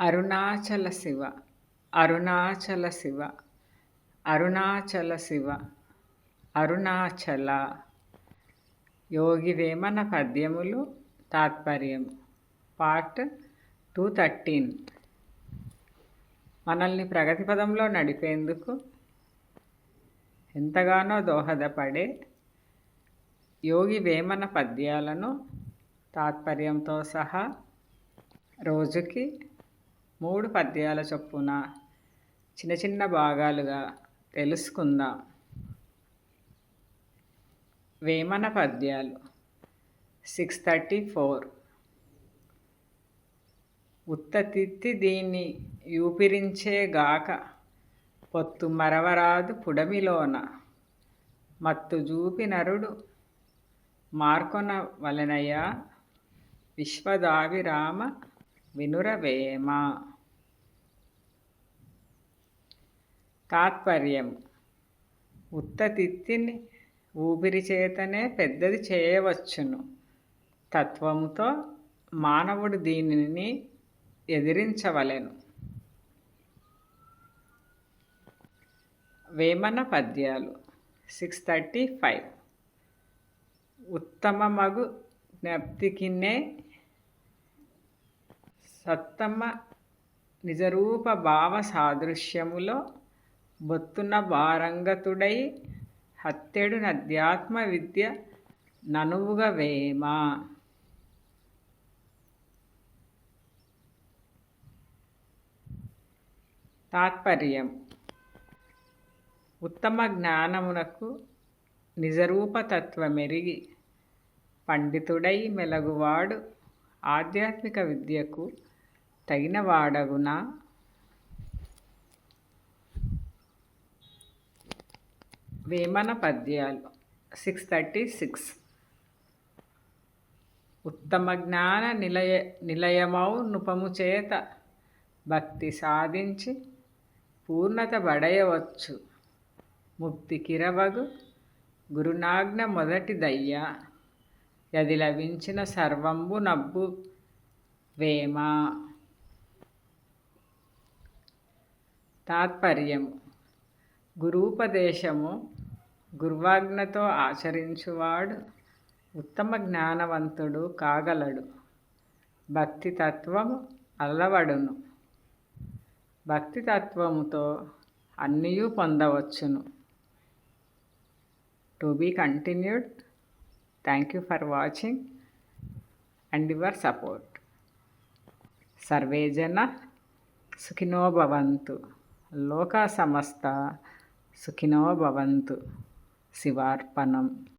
అరుణాచల శివ అరుణాచల శివ అరుణాచల. శివ అరుణాచల యోగి వేమన పద్యములు తాత్పర్యం. Part two thirteen. మనల్ని ప్రగతి పదంలో నడిపేందుకు ఎంతగానో దోహదపడే యోగి వేమన పద్యాలను తాత్పర్యంతో సహా రోజుకి మూడు పద్యాల చొప్పున చిన్న చిన్న భాగాలుగా తెలుసుకుందాం. వేమన పద్యాలు సిక్స్ థర్టీ ఫోర్. ఉత్తతిత్తి దీన్ని యూపిరించేగాక పొత్తు మరవరాదు పుడమిలోన. మత్తు జూపి నరుడు మార్కొన వలనయ విశ్వదావిరామ వినురవేమ తాత్పర్యం. ఉత్తతిత్తిని ఊపిరి చేతనే పెద్దది చేయవచ్చును. తత్వముతో మానవుడు దీనిని ఎదిరించవలెను. వేమన పద్యాలు సిక్స్ థర్టీ ఫైవ్. ఉత్తమ మగు జ్ఞప్తికినే సత్తమ్మ నిజరూప భావ సాదృశ్యములో బొత్తున భారంగతుడై హత్తెడు నధ్యాత్మ విద్య ననువుగ వేమ తాత్పర్యం. ఉత్తమ జ్ఞానమునకు నిజరూపతత్వమెరిగి పండితుడై మెలగువాడు ఆధ్యాత్మిక విద్యకు తగిన వేమన పద్యాలు. సిక్స్ థర్టీ సిక్స్ ఉత్తమ జ్ఞాన నిలయ నిలయమౌ నృపము చేత భక్తి సాధించి పూర్ణత బడయవచ్చు ముక్తి కిరవగు గురునాజ్ఞ మొదటి దయ్య. యది లభించిన సర్వంబు నబ్బు వేమ. తాత్పర్యము. గురూపదేశము గురువాజ్ఞతో ఆచరించువాడు ఉత్తమ జ్ఞానవంతుడు కాగలడు. భక్తి తత్వము అల్లవడును భక్తి తత్వముతో అన్నీ పొందవచ్చును. To be continued. Thank you for watching and your support. Survey జన సుఖినో భవంతు. లోకా సమస్త సుఖినో భవంతు. శివార్పణం.